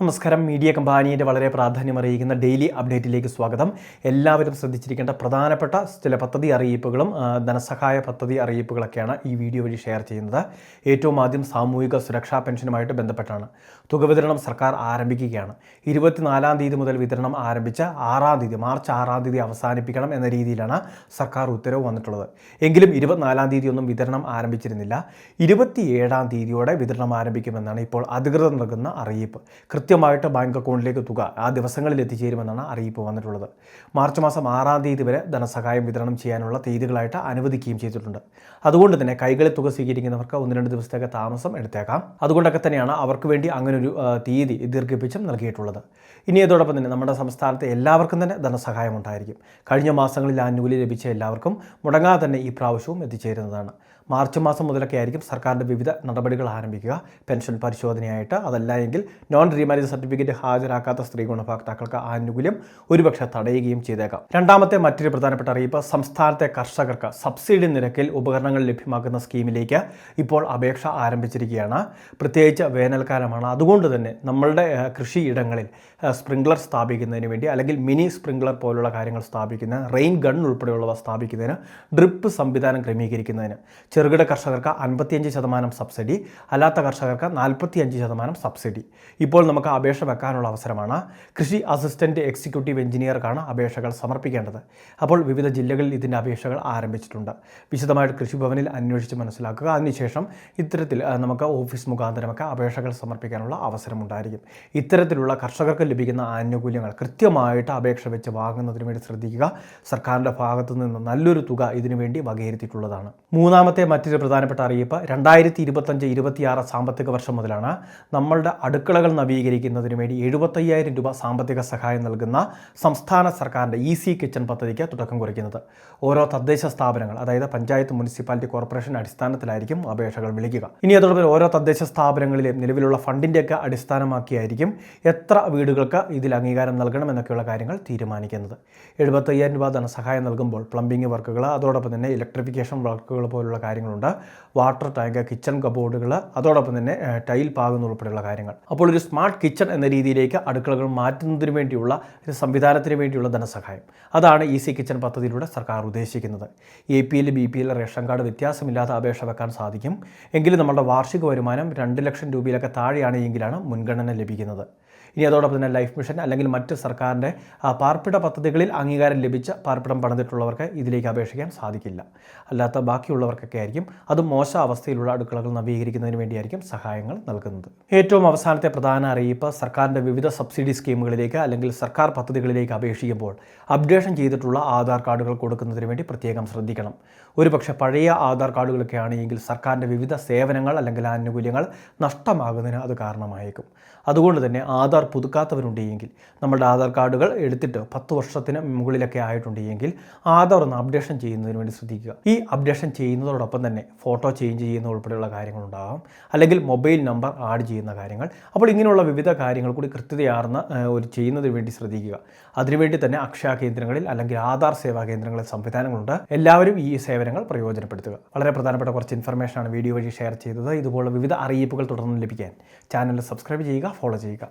നമസ്കാരം. മീഡിയ കമ്പാനിയുടെ വളരെ പ്രാധാന്യമറിയിക്കുന്ന ഡെയിലി അപ്ഡേറ്റിലേക്ക് സ്വാഗതം. എല്ലാവരും ശ്രദ്ധിച്ചിരിക്കേണ്ട പ്രധാനപ്പെട്ട ചില പദ്ധതി അറിയിപ്പുകളും ധനസഹായ പദ്ധതി അറിയിപ്പുകളൊക്കെയാണ് ഈ വീഡിയോ വഴി ഷെയർ ചെയ്യുന്നത്. ഏറ്റവും ആദ്യം സാമൂഹിക സുരക്ഷാ പെൻഷനുമായിട്ട് ബന്ധപ്പെട്ടാണ്. തുക വിതരണം സർക്കാർ ആരംഭിക്കുകയാണ്. ഇരുപത്തിനാലാം തീയതി മുതൽ വിതരണം ആരംഭിച്ച ആറാം തീയതി മാർച്ച് ആറാം തീയതി അവസാനിപ്പിക്കണം എന്ന രീതിയിലാണ് സർക്കാർ ഉത്തരവ് വന്നിട്ടുള്ളത്. എങ്കിലും ഇരുപത്തിനാലാം തീയതി ഒന്നും വിതരണം ആരംഭിച്ചിരുന്നില്ല. ഇരുപത്തിയേഴാം തീയതിയോടെ വിതരണം ആരംഭിക്കുമെന്നാണ് ഇപ്പോൾ അധികൃതർ നൽകുന്ന അറിയിപ്പ്. കൃത്യമായിട്ട് ബാങ്ക് അക്കൗണ്ടിലേക്ക് തുക ആ ദിവസങ്ങളിൽ എത്തിച്ചേരുമെന്നാണ് അറിയിപ്പ് വന്നിട്ടുള്ളത്. മാർച്ച് മാസം ആറാം തീയതി വരെ ധനസഹായം വിതരണം ചെയ്യാനുള്ള തീയതികളായിട്ട് അനുവദിക്കുകയും ചെയ്തിട്ടുണ്ട്. അതുകൊണ്ട് തന്നെ കൈകളിൽ തുക സ്വീകരിക്കുന്നവർക്ക് ഒന്ന് രണ്ട് ദിവസത്തേക്ക് താമസം എടുത്തേക്കാം. അതുകൊണ്ടൊക്കെ തന്നെയാണ് അവർക്ക് വേണ്ടി അങ്ങനെ ഒരു തീയതി ദീർഘിപ്പിച്ചും നൽകിയിട്ടുള്ളത്. ഇനി അതോടൊപ്പം തന്നെ നമ്മുടെ സംസ്ഥാനത്തെ എല്ലാവർക്കും തന്നെ ധനസഹായം ഉണ്ടായിരിക്കും. കഴിഞ്ഞ മാസങ്ങളിൽ ആനുകൂല്യം ലഭിച്ച എല്ലാവർക്കും മുടങ്ങാതെ തന്നെ ഈ പ്രാവശ്യവും എത്തിച്ചേരുന്നതാണ്. മാർച്ച് മാസം മുതലൊക്കെ ആയിരിക്കും സർക്കാരിന്റെ വിവിധ നടപടികൾ ആരംഭിക്കുക. പെൻഷൻ പരിശോധനയായിട്ട് അതല്ല എങ്കിൽ നോൺ റീമാരേജ് സർട്ടിഫിക്കറ്റ് ഹാജരാക്കാത്ത സ്ത്രീ ഗുണഭോക്താക്കൾക്ക് ആനുകൂല്യം ഒരുപക്ഷെ തടയുകയും ചെയ്തേക്കാം. രണ്ടാമത്തെ മറ്റൊരു പ്രധാനപ്പെട്ട അറിയിപ്പ് സംസ്ഥാനത്തെ കർഷകർക്ക് സബ്സിഡി നിരക്കിൽ ഉപകരണങ്ങൾ ലഭ്യമാക്കുന്ന സ്കീമിലേക്ക് ഇപ്പോൾ അപേക്ഷ ആരംഭിച്ചിരിക്കുകയാണ്. പ്രത്യേകിച്ച് വേനൽക്കാലമാണ്. അതുകൊണ്ട് തന്നെ നമ്മളുടെ കൃഷിയിടങ്ങളിൽ സ്പ്രിംഗ്ലർ സ്ഥാപിക്കുന്നതിന് വേണ്ടി അല്ലെങ്കിൽ മിനി സ്പ്രിംഗ്ലർ പോലുള്ള കാര്യങ്ങൾ സ്ഥാപിക്കുന്ന റെയിൻ ഗൺ ഉൾപ്പെടെയുള്ളവ സ്ഥാപിക്കുന്നതിന് ഡ്രിപ്പ് സംവിധാനം ക്രമീകരിക്കുന്നതിന് ചെറുകിട കർഷകർക്ക് അൻപത്തിയഞ്ച് ശതമാനം സബ്സിഡി അല്ലാത്ത കർഷകർക്ക് നാൽപ്പത്തിയഞ്ച് ശതമാനം സബ്സിഡി. ഇപ്പോൾ നമുക്ക് അപേക്ഷ വെക്കാനുള്ള അവസരമാണ്. കൃഷി അസിസ്റ്റന്റ് എക്സിക്യൂട്ടീവ് എഞ്ചിനീയർക്കാണ് അപേക്ഷകൾ സമർപ്പിക്കേണ്ടത്. അപ്പോൾ വിവിധ ജില്ലകളിൽ ഇതിന്റെ അപേക്ഷകൾ ആരംഭിച്ചിട്ടുണ്ട്. വിശദമായിട്ട് കൃഷിഭവനിൽ അന്വേഷിച്ച് മനസ്സിലാക്കുക. അതിനുശേഷം ഇത്തരത്തിൽ നമുക്ക് ഓഫീസ് മുഖാന്തരമൊക്കെ അപേക്ഷകൾ സമർപ്പിക്കാനുള്ള അവസരമുണ്ടായിരിക്കും. ഇത്തരത്തിലുള്ള കർഷകർക്ക് ലഭിക്കുന്ന ആനുകൂല്യങ്ങൾ കൃത്യമായിട്ട് അപേക്ഷ വെച്ച് വാങ്ങുന്നതിന് വേണ്ടി ശ്രദ്ധിക്കുക. സർക്കാരിന്റെ ഭാഗത്തു നിന്ന് നല്ലൊരു തുക ഇതിനുവേണ്ടി വകയിരുത്തിയിട്ടുള്ളതാണ്. മൂന്നാമത്തെ മറ്റൊരു പ്രധാനപ്പെട്ട അറിയിപ്പ്. രണ്ടായിരത്തി ഇരുപത്തഞ്ച് ഇരുപത്തിയാറ് സാമ്പത്തിക വർഷം മുതലാണ് നമ്മളുടെ അടുക്കളകൾ നവീകരിക്കുന്നതിന് വേണ്ടി എഴുപത്തയ്യായിരം രൂപ സാമ്പത്തിക സഹായം നൽകുന്ന സംസ്ഥാന സർക്കാരിന്റെ ഇ സി കിച്ചൺ പദ്ധതിക്ക് തുടക്കം കുറിക്കുന്നത്. ഓരോ തദ്ദേശ സ്ഥാപനങ്ങൾ അതായത് പഞ്ചായത്ത് മുനിസിപ്പാലിറ്റി കോർപ്പറേഷൻ അടിസ്ഥാനത്തിലായിരിക്കും അപേക്ഷകൾ വിളിക്കുക. ഇനി അതോടൊപ്പം ഓരോ തദ്ദേശ സ്ഥാപനങ്ങളിലെ നിലവിലുള്ള ഫണ്ടിന്റെയൊക്കെ അടിസ്ഥാനമാക്കിയായിരിക്കും എത്ര വീടുകൾക്ക് ഇതിൽ അംഗീകാരം നൽകണം എന്നൊക്കെയുള്ള കാര്യങ്ങൾ തീരുമാനിക്കുന്നത്. എഴുപത്തയ്യായിരം രൂപ ധനസഹായം നൽകുമ്പോൾ പ്ലംബിംഗ് വർക്കുകൾ അതോടൊപ്പം തന്നെ ഇലക്ട്രിഫിക്കേഷൻ വർക്കുകൾ പോലുള്ള കാര്യങ്ങളുണ്ട്. വാട്ടർ ടാങ്ക് കിച്ചൺ കബോർഡുകൾ അതോടൊപ്പം തന്നെ ടൈൽ പാകുന്ന ഉൾപ്പെടെയുള്ള കാര്യങ്ങൾ. അപ്പോൾ ഒരു സ്മാർട്ട് കിച്ചൺ എന്ന രീതിയിലേക്ക് അടുക്കളകൾ മാറ്റുന്നതിന് വേണ്ടിയുള്ള ഒരു സംവിധാനത്തിന് വേണ്ടിയുള്ള ധനസഹായം. അതാണ് ഇ സി കിച്ചൺ പദ്ധതിയിലൂടെ സർക്കാർ ഉദ്ദേശിക്കുന്നത്. A P L B P L ration card വ്യത്യാസമില്ലാതെ അപേക്ഷ വെക്കാൻ സാധിക്കും. എങ്കിലും നമ്മുടെ വാർഷിക വരുമാനം രണ്ട് ലക്ഷം രൂപയിലൊക്കെ താഴെയാണ് എങ്കിലാണ് മുൻഗണന ലഭിക്കുന്നത്. ഇനി അതോടൊപ്പം തന്നെ ലൈഫ് മിഷൻ അല്ലെങ്കിൽ മറ്റ് സർക്കാരിന്റെ പാർപ്പിട പദ്ധതികളിൽ അംഗീകാരം ലഭിച്ച പാർപ്പിടം പണിതിട്ടുള്ളവർക്ക് ഇതിലേക്ക് അപേക്ഷിക്കാൻ സാധിക്കില്ല. അല്ലാത്ത ബാക്കിയുള്ളവർക്കൊക്കെ ആയിരിക്കും അത് മോശ അവസ്ഥയിലുള്ള അടുക്കളകൾ നവീകരിക്കുന്നതിന് വേണ്ടിയായിരിക്കും സഹായങ്ങൾ നൽകുന്നത്. ഏറ്റവും അവസാനത്തെ പ്രധാന അറിയിപ്പ് സർക്കാരിന്റെ വിവിധ സബ്സിഡി സ്കീമുകളിലേക്ക് അല്ലെങ്കിൽ സർക്കാർ പദ്ധതികളിലേക്ക് അപേക്ഷിക്കുമ്പോൾ അപ്ഡേഷൻ ചെയ്തിട്ടുള്ള ആധാർ കാർഡുകൾ കൊടുക്കുന്നതിന് വേണ്ടി പ്രത്യേകം ശ്രദ്ധിക്കണം. ഒരുപക്ഷെ പഴയ ആധാർ കാർഡുകളൊക്കെ ആണെങ്കിൽ സർക്കാരിന്റെ വിവിധ സേവനങ്ങൾ അല്ലെങ്കിൽ ആനുകൂല്യങ്ങൾ നഷ്ടമാകുന്നതിന് അത് കാരണമായേക്കും. അതുകൊണ്ട് തന്നെ ആധാർ പുതുക്കാത്തവരുണ്ടെങ്കിൽ നമ്മുടെ ആധാർ കാർഡുകൾ എടുത്തിട്ട് പത്ത് വർഷത്തിന് മുകളിലൊക്കെ ആയിട്ടുണ്ടെങ്കിൽ ആധാർ ഒന്ന് അപ്ഡേഷൻ ചെയ്യുന്നതിന് വേണ്ടി ശ്രദ്ധിക്കുക. ഈ അപ്ഡേഷൻ ചെയ്യുന്നതോടൊപ്പം തന്നെ ഫോട്ടോ ചേഞ്ച് ചെയ്യുന്ന ഉൾപ്പെടെയുള്ള കാര്യങ്ങളുണ്ടാകാം അല്ലെങ്കിൽ മൊബൈൽ നമ്പർ ആഡ് ചെയ്യുന്ന കാര്യങ്ങൾ. അപ്പോൾ ഇങ്ങനെയുള്ള വിവിധ കാര്യങ്ങൾ കൂടി കൃത്യതയാർന്ന ഒരു ചെയ്യുന്നതിന് വേണ്ടി ശ്രദ്ധിക്കുക. അതിനുവേണ്ടി തന്നെ അക്ഷയ കേന്ദ്രങ്ങളിൽ അല്ലെങ്കിൽ ആധാർ സേവാ കേന്ദ്രങ്ങളിൽ സംവിധാനങ്ങളുണ്ട്. എല്ലാവരും ഈ സേവനങ്ങൾ പ്രയോജനപ്പെടുത്തുക. വളരെ പ്രധാനപ്പെട്ട കുറച്ച് ഇൻഫർമേഷനാണ് വീഡിയോ വഴി ഷെയർ ചെയ്തത്. ഇതുപോലുള്ള വിവിധ അറിയിപ്പുകൾ തുടർന്ന് ലഭിക്കാൻ ചാനൽ സബ്സ്ക്രൈബ് ചെയ്യുക ഫോളോ ചെയ്യുക.